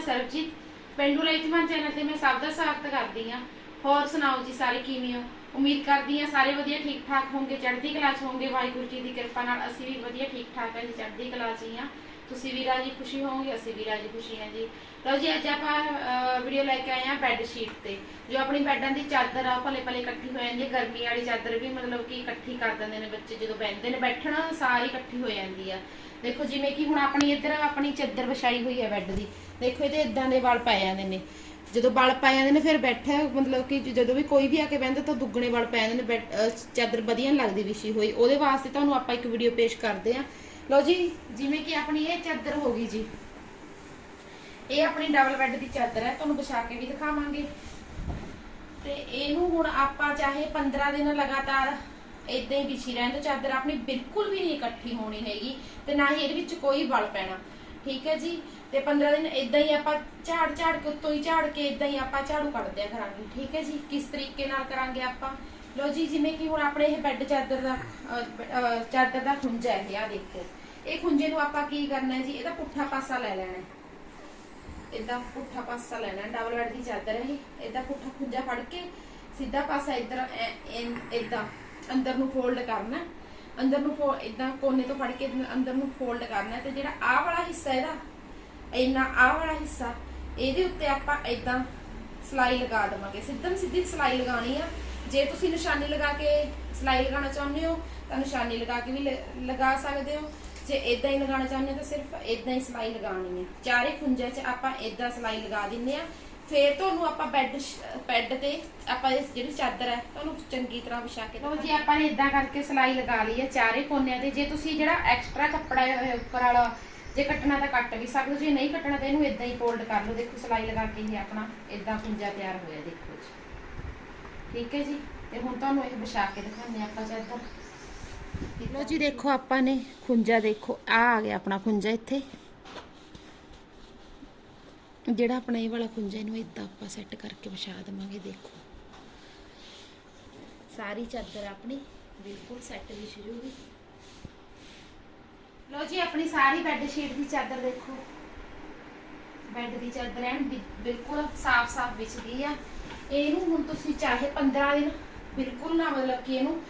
ਮੈਂ ਸਰਬਜੀਤ, ਪਿੰਡੂ ਰਾਈਤਮਾਨ ਚੈਨਲ ਤੇ ਮੈਂ ਸਭ ਦਾ ਸਵਾਗਤ ਕਰਦੀ ਹਾਂ। ਹੋਰ ਸੁਣਾਓ ਜੀ, ਸਾਰੇ ਕਿਵੇਂ ਹੋ? ਉਮੀਦ ਕਰਦੀ ਹਾਂ ਸਾਰੇ ਵਧੀਆ ਠੀਕ ਠਾਕ ਹੋਵੋਗੇ ਚੜ੍ਹਦੀ ਕਲਾ 'ਚ ਹੋਵੋਗੇ ਵਾਹਿਗੁਰੂ ਜੀ ਦੀ ਕਿਰਪਾ ਨਾਲ ਅਸੀਂ ਵੀ ਵਧੀਆ ਠੀਕ ਠਾਕ ਹਾਂ ਜੀ, ਚੜ੍ਹਦੀ ਕਲਾ 'ਚ ਹੀ ਹਾਂ। ਤੁਸੀਂ ਵੀ ਰਾਜੀ ਖੁਸ਼ੀ ਹੋਵੋਗੇ, ਅਸੀਂ ਵੀ ਰਾਜੀ ਖੁਸ਼ੀ ਹਾਂ ਜੀ। ਲਓ ਜੀ, ਅੱਜ ਆਪਾਂ ਵੀਡੀਓ ਲੈ ਕੇ ਆਏ ਹਾਂ ਬੈੱਡ ਸ਼ੀਟ ਤੇ, ਜੋ ਆਪਣੀ ਬੈੱਡਾਂ ਦੀ ਚਾਦਰ ਆ ਭਲੇ ਭਲੇ ਇਕੱਠੀ ਹੋ ਜਾਂਦੀ ਹੈ। ਗਰਮੀ ਵਾਲੀ ਚਾਦਰ ਵੀ ਮਤਲਬ ਕਿ ਇਕੱਠੀ ਕਰ ਦਿੰਦੇ ਨੇ ਬੱਚੇ, ਜਦੋਂ ਬੈਠਦੇ ਨੇ, ਬੈਠਣ ਸਾਰੀ ਇਕੱਠੀ ਹੋ ਜਾਂਦੀ ਆ। ਦੇਖੋ, ਜਿਵੇਂ ਕਿ ਹੁਣ ਆਪਣੀ ਇੱਧਰ, ਆਪਣੀ ਚਾਦਰ ਵਿਛਾਈ ਹੋਈ ਹੈ ਬੈੱਡ ਦੀ। ਦੇਖੋ, ਇਹਦੇ ਇਦਾਂ ਦੇ ਵਾਲ ਪੈ ਜਾਂਦੇ ਨੇ। ਜਦੋਂ ਵਾਲ ਪੈ ਜਾਂਦੇ ਨੇ, ਫਿਰ ਬੈਠਾ, ਮਤਲਬ ਕਿ ਜਦੋਂ ਵੀ ਕੋਈ ਵੀ ਆ ਕੇ ਬਹਿੰਦਾ, ਤਾਂ ਦੁੱਗਣੇ ਵਾਲ ਪੈ ਜਾਂਦੇ ਨੇ ਚਾਦਰ ਵਧੀਆ ਨਹੀਂ ਲੱਗਦੀ ਵਿਛੀ ਹੋਈ। ਉਹਦੇ ਵਾਸਤੇ ਤੁਹਾਨੂੰ ਆਪਾਂ ਇੱਕ ਵੀਡੀਓ ਪੇਸ਼ ਕਰਦੇ ਆ। ਲਓ ਜੀ, ਜਿਵੇਂ ਕਿ ਆਪਣੀ ਇਹ ਚਾਦਰ ਹੋ ਗਈ ਜੀ। ਇਹ ਆਪਣੀ ਡਬਲ ਬੈੱਡ ਦੀ ਚਾਦਰ ਹੈ, ਤੁਹਾਨੂੰ ਵਿਛਾ ਕੇ ਵੀ ਦਿਖਾਵਾਂਗੇ। ਤੇ ਇਹਨੂੰ ਹੁਣ ਆਪਾਂ ਚਾਹੇ 15 ਦਿਨ ਲਗਾਤਾਰ ਇਦਾਂ ਹੀ ਵਿਛੀ ਰਹਿਣ ਤੋਂ ਚਾਦਰ ਆਪਣੀ ਬਿਲਕੁਲ ਵੀ ਨਹੀਂ ਇਕੱਠੀ ਹੋਣੀ ਹੈਗੀ ਤੇ ਨਾ ਹੀ ਇਹਦੇ ਵਿੱਚ ਕੋਈ ਬਲ ਪੈਣਾ। ਠੀਕ ਹੈ ਜੀ? ਤੇ 15 ਦਿਨ ਇਦਾਂ ਹੀ ਆਪਾਂ ਝਾੜ ਝਾੜ ਕੇ, ਉੱਤੋਂ ਹੀ ਝਾੜ ਕੇ ਇਦਾਂ ਹੀ ਆਪਾਂ ਝਾੜੂ ਕੱਢਦਿਆ ਕਰਾਂਗੇ। ਠੀਕ ਹੈ ਜੀ? ਕਿਸ ਤਰੀਕੇ ਨਾਲ ਕਰਾਂਗੇ ਆਪਾਂ? ਲੋ ਜੀ, ਜਿਵੇਂ ਕਿ ਹੁਣ ਆਪਣੇ ਇਹ ਬੈੱਡ ਚਾਦਰ ਦਾ ਚਾਦਰ ਦਾ ਖੁੰਝਾ ਹੈ ਆ ਦੇਖੋ। ਇਹ ਖੁੰਝੇ ਨੂੰ ਆਪਾਂ ਕੀ ਕਰਨਾ ਹੈ ਜੀ? ਇਹਦਾ ਪੁੱਠਾ ਪਾਸਾ ਲੈ ਲੈਣਾ ਇਦਾਂ ਪੁੱਠਾ ਪਾਸਾ ਲੈਣਾ ਡਬਲ ਬੈੱਡ ਦੀ ਚਾਦਰ ਹੈ ਇਹ। ਇਦਾਂ ਪੁੱਠਾ ਖੁੰਝਾ ਫੜ ਕੇ ਸਿੱਧਾ ਪਾਸਾ ਇਧਰ ਇਦਾਂ ਅੰਦਰ ਨੂੰ ਫੋਲਡ ਕਰਨਾ ਅੰਦਰ ਨੂੰ ਫੋ ਇਦਾਂ ਕੋਨੇ ਤੋਂ ਫੜ ਕੇ ਅੰਦਰ ਨੂੰ ਫੋਲਡ ਕਰਨਾ ਹੈ ਤੇ ਜਿਹੜਾ ਆਹ ਵਾਲਾ ਹਿੱਸਾ ਇਹਦਾ ਇੰਨਾ ਆਹ ਵਾਲਾ ਹਿੱਸਾ ਇਹਦੇ ਉੱਤੇ ਆਪਾਂ ਇਦਾਂ ਸਲਾਈ ਲਗਾ ਦੇਵਾਂਗੇ। ਸਿੱਧਮ ਸਿੱਧੀ ਸਲਾਈ ਲਗਾਣੀ ਆ। ਜੇ ਤੁਸੀਂ ਨਿਸ਼ਾਨੀ ਲਗਾ ਕੇ ਸਲਾਈ ਲਗਾਉਣਾ ਚਾਹੁੰਦੇ ਹੋ ਤਾਂ ਨਿਸ਼ਾਨੀ ਲਗਾ ਕੇ ਵੀ ਲਗਾ ਸਕਦੇ ਹੋ। ਜੇ ਇਦਾਂ ਹੀ ਲਗਾਉਣਾ ਚਾਹੁੰਦੇ ਹੋ ਤਾਂ ਸਿਰਫ ਇਦਾਂ ਹੀ ਸਲਾਈ ਲਗਾਉਣੀ ਹੈ ਚਾਰੇ ਖੁੰਝੇ 'ਚ ਆਪਾਂ ਇਦਾਂ ਸਲਾਈ ਲਗਾ ਦਿੰਨੇ ਆ। ਫੇਰ ਤੁਹਾਨੂੰ ਆਪਾਂ ਬੈੱਡ ਬੈੱਡ ਤੇ ਆਪਾਂ ਇਸ ਜਿਹੜੀ ਚਾਦਰ ਹੈ ਤੁਹਾਨੂੰ ਚੰਗੀ ਤਰ੍ਹਾਂ ਵਿਛਾ ਕੇ ਲਓ ਜੀ ਆਪਾਂ ਨੇ ਇਦਾਂ ਕਰਕੇ ਸਲਾਈ ਲਗਾ ਲਈ ਹੈ ਚਾਰੇ ਕੋਨਿਆਂ ਤੇ। ਜੇ ਤੁਸੀਂ ਜਿਹੜਾ ਐਕਸਟਰਾ ਕੱਪੜਾ ਉੱਪਰ ਵਾਲਾ ਜੇ ਕੱਟਣਾ ਤਾਂ ਕੱਟ ਵੀ ਸਕਦੇ ਜੇ ਨਹੀਂ ਕੱਟਣਾ ਤਾਂ ਇਹਨੂੰ ਇਦਾਂ ਹੀ ਫੋਲਡ ਕਰ ਲਓ ਦੇਖੋ ਸਲਾਈ ਲਗਾ ਕੇ ਹੀ ਆਪਣਾ ਇਦਾਂ ਖੁੰਝਾ ਤਿਆਰ ਹੋਇਆ ਦੇਖੋ ਜੀ। ਠੀਕ ਹੈ ਜੀ? ਤੇ ਹੁਣ ਤੁਹਾਨੂੰ ਇਹ ਵਿਛਾ ਕੇ ਦਿਖਾਉਂਦੇ ਆਪਾਂ ਚਾਦਰ ਲੋ ਜੀ ਦੇਖੋ ਆਪਾਂ ਨੇ ਖੁੰਝਾ ਦੇਖੋ ਆ ਆ ਗਿਆ ਆਪਣਾ ਖੁੰਝਾ ਇੱਥੇ। ਜਿਹੜਾ ਆਪਣਾ ਇਹ ਵਾਲਾ ਖੁੰਝਾ ਇਹਨੂੰ ਇਦਾਂ ਆਪਾਂ ਸੈੱਟ ਕਰਕੇ ਵਿਛਾ ਦੇਵਾਂਗੇ ਦੇਖੋ। ਸਾਰੀ ਚਾਦਰ ਆਪਣੀ ਬਿਲਕੁਲ ਸੈੱਟ ਵਿਛ ਜੂਗੀ ਲੋ ਜੀ, ਆਪਣੀ ਸਾਰੀ ਬੈੱਡ ਸ਼ੀਟ ਦੀ ਚਾਦਰ ਦੇਖੋ। ਬੈੱਡ ਦੀ ਚਾਦਰ ਐਨ ਬਿ- ਬਿਲਕੁਲ ਸਾਫ਼-ਸਾਫ਼ ਵਿਛ ਗਈ ਆ। ਇਹਨੂੰ ਹੁਣ ਤੁਸੀਂ ਚਾਹੇ 15 ਦਿਨ ਬਿਲਕੁਲ ਨਾ ਮਤਲਬ ਕਿ ਇਹਨੂੰ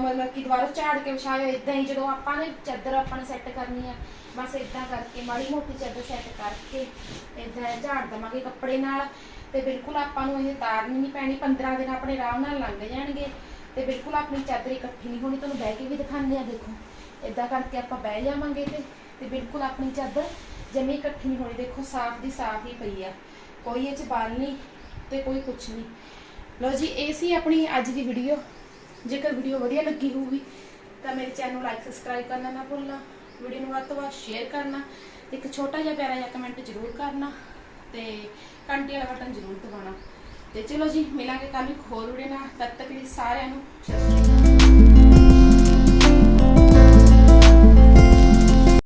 ਮਤਲਬ ਕਿ ਦੁਬਾਰਾ ਝਾੜ ਕੇ ਵਿਛਾਇਓ। ਇਦਾਂ ਹੀ ਜਦੋਂ ਆਪਾਂ ਨੇ ਚਾਦਰ ਆਪਾਂ ਨੇ ਸੈੱਟ ਕਰਨੀ ਆ, ਬਸ ਇਦਾਂ ਕਰਕੇ, ਮਾੜੀ ਮੋਟੀ ਚਾਦਰ ਸੈੱਟ ਕਰਕੇ ਇਦਾਂ ਝਾੜ ਦਵਾਂਗੇ ਕੱਪੜੇ ਨਾਲ। ਤੇ ਬਿਲਕੁਲ ਆਪਾਂ ਨੂੰ ਇਹ ਤਾਰਨੀ ਨਹੀਂ ਪੈਣੀ 15 ਦਿਨ ਆਪਣੇ ਆਰਾਮ ਨਾਲ ਲੰਘ ਜਾਣਗੇ। ਤੇ ਬਿਲਕੁਲ ਆਪਣੀ ਚਾਦਰ ਇਕੱਠੀ ਨਹੀਂ ਹੋਣੀ। ਤੁਹਾਨੂੰ ਬਹਿ ਕੇ ਵੀ ਦਿਖਾਉਂਦੇ ਆ, ਦੇਖੋ। ਇਦਾਂ ਕਰਕੇ ਆਪਾਂ ਬਹਿ ਜਾਵਾਂਗੇ ਤੇ ਤੇ ਬਿਲਕੁਲ ਆਪਣੀ ਚਾਦਰ ਜਮੀ ਇਕੱਠੀ ਨਹੀਂ ਹੋਣੀ। ਦੇਖੋ, ਸਾਫ਼ ਦੀ ਸਾਫ਼ ਹੀ ਪਈ ਆ। ਕੋਈ ਇਹ ਚ ਬਾਲ ਨਹੀਂ ਤੇ ਕੋਈ ਕੁਛ ਨਹੀਂ। ਲਓ ਜੀ, ਇਹ ਸੀ ਆਪਣੀ ਅੱਜ ਦੀ ਵੀਡੀਓ ਜੇਕਰ ਵੀਡੀਓ ਵਧੀਆ ਲੱਗੀ ਹੋਊਗੀ, ਤਾਂ ਮੇਰੇ ਚੈਨਲ ਨੂੰ ਲਾਈਕ ਸਬਸਕ੍ਰਾਈਬ ਕਰਨਾ ਨਾ ਭੁੱਲਣਾ। ਵੀਡੀਓ ਨੂੰ ਵੱਧ ਤੋਂ ਵੱਧ ਸ਼ੇਅਰ ਕਰਨਾ। ਤੇ ਇੱਕ ਛੋਟਾ ਜਿਹਾ ਪਿਆਰਾ ਜਿਹਾ ਕਮੈਂਟ ਜ਼ਰੂਰ ਕਰਨਾ ਤੇ ਘੰਟੀ ਵਾਲਾ ਬਟਨ ਜ਼ਰੂਰ ਦਬਾਉਣਾ। ਤੇ ਚਲੋ ਜੀ, ਮਿਲਾਂਗੇ ਕੱਲ ਇੱਕ ਹੋਰ ਵੀਡੀਓ ਨਾਲ। ਤਦ ਤੱਕ ਲਈ ਸਾਰਿਆਂ ਨੂੰ ਸਤਿ ਸ਼੍ਰੀ ਅਕਾਲ।